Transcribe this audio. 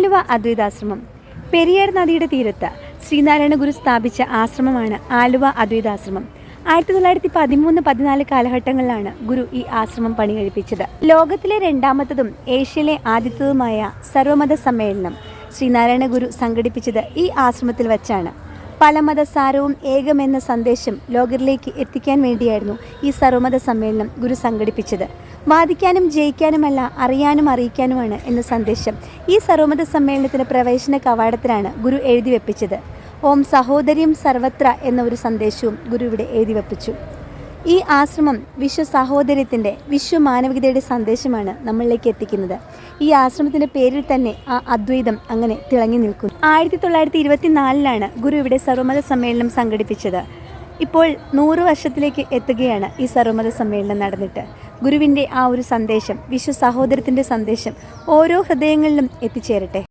ആലുവ അദ്വൈതാശ്രമം. പെരിയാർ നദിയുടെ തീരത്ത് ശ്രീനാരായണ ഗുരു സ്ഥാപിച്ച ആശ്രമമാണ് ആലുവ അദ്വൈതാശ്രമം. ആയിരത്തി തൊള്ളായിരത്തി പതിമൂന്ന് പതിനാല് കാലഘട്ടങ്ങളിലാണ് ഗുരു ഈ ആശ്രമം പണി കഴിപ്പിച്ചത് ലോകത്തിലെ രണ്ടാമത്തതും ഏഷ്യയിലെ ആദ്യത്തതുമായ സർവമത സമ്മേളനം ശ്രീനാരായണ ഗുരു സംഘടിപ്പിച്ചത് ഈ ആശ്രമത്തിൽ വച്ചാണ്. പല മതസാരവും ഏകമെന്ന സന്ദേശം ലോകരിലേക്ക് എത്തിക്കാൻ വേണ്ടിയായിരുന്നു ഈ സർവമത സമ്മേളനം ഗുരു സംഘടിപ്പിച്ചത്. വാദിക്കാനും ജയിക്കാനുമല്ല അറിയാനും അറിയിക്കാനുമാണ് എന്ന സന്ദേശം ഈ സർവമത സമ്മേളനത്തിന് പ്രവേശന കവാടത്തിലാണ് ഗുരു എഴുതി വെപ്പിച്ചത്. ഓം സഹോദര്യം സർവത്ര എന്ന ഒരു സന്ദേശവും ഗുരു ഇവിടെ എഴുതി വെപ്പിച്ചു. ഈ ആശ്രമം വിശ്വ സഹോദര്യത്തിന്റെ വിശ്വ മാനവികതയുടെ സന്ദേശമാണ് നമ്മളിലേക്ക് എത്തിക്കുന്നത്. ഈ ആശ്രമത്തിന്റെ പേരിൽ തന്നെ ആ അദ്വൈതം അങ്ങനെ തിളങ്ങി നിൽക്കുന്നു. ആയിരത്തി തൊള്ളായിരത്തി ഇരുപത്തിനാലിലാണ് ഗുരു ഇവിടെ സർവമത സമ്മേളനം സംഘടിപ്പിച്ചത്. ഇപ്പോൾ നൂറ് വർഷത്തിലേക്ക് എത്തുകയാണ് ഈ സർവമത സമ്മേളനം നടന്നിട്ട്. ഗുരുവിന്റെ ആ ഒരു സന്ദേശം വിശ്വ സഹോദരത്തിന്റെ സന്ദേശം ഓരോ ഹൃദയങ്ങളിലും എത്തിച്ചേരട്ടെ.